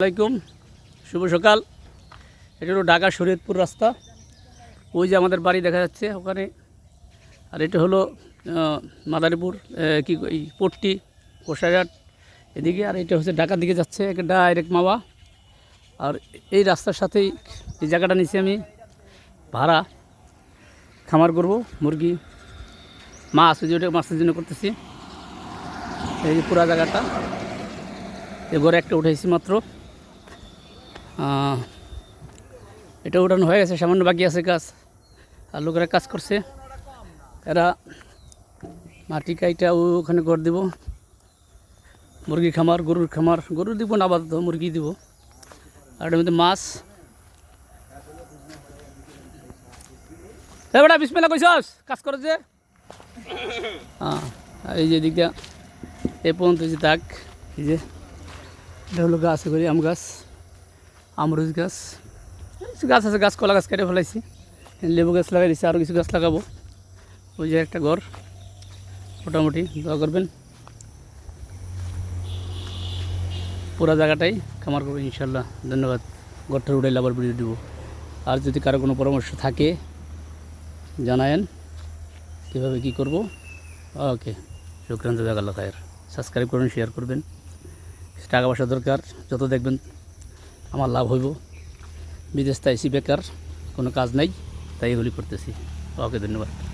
আসসালামাইকুম শুভ সকাল। এটা হলো ঢাকা শরীয়তপুর রাস্তা। ওই যে আমাদের বাড়ি দেখা যাচ্ছে ওখানে। আর এটা হলো মাদারীপুর কি এই পট্টি, কোষাঘাট এদিকে। আর এটা হচ্ছে ঢাকার দিকে যাচ্ছে একটা ডাইরেক্ট মাওয়া। আর এই রাস্তার সাথেই এই জায়গাটা নিচ্ছি আমি ভাড়া খামার করব, মুরগি, মাছ, ওই যে ওটা মাছের জন্য করতেছি। এই পুরা জায়গাটা। এ ঘরে একটা উঠেছি মাত্র। এটা উঠানো হয়ে গেছে, সামান্য বাকি আছে কাজ। আর লোকেরা কাজ করছে। এরা মাটি কাইটা ওখানে ঘর দিব। মুরগি খামার, গরুর খামার। গরু দিব না, আপাতত মুরগি দিব। আর এটার মধ্যে মাছ। এ বেটা বিসমেলা কইছস? কাজ করে যে। হ্যাঁ এই যে দিকটা এ পর্যন্ত যে দাগ, এই যে, এটা হলো গাছ করি আম গাছ। আমরুজ গাছ। কিছু গাছ আছে, গাছ, কলা গাছ কেটে ফেলাইছি। লেবু গাছ লাগাই দিচ্ছি আরও কিছু গাছ লাগাবো। ওই যে একটা ঘর, মোটামুটি, দোয়া করবেন। পুরো জায়গাটাই খামার করব, ইনশাল্লাহ। ধন্যবাদ। ঘরটার উঠাইলে আবার ভিডিও দেবো। আর যদি কারও কোনো পরামর্শ থাকে, জানায়েন। কীভাবে কী করব? ওকে, শুক্রান জাজাকাল্লা খায়ের। সাবস্ক্রাইব করবেন শেয়ার করবেন। টাকা পয়সা দরকার, যত দেখবেন আমার লাভ হইব। বিদেশ তাইছি বেকার কোনো কাজ নাই তাই এগুলি করতেছি ওকে ধন্যবাদ।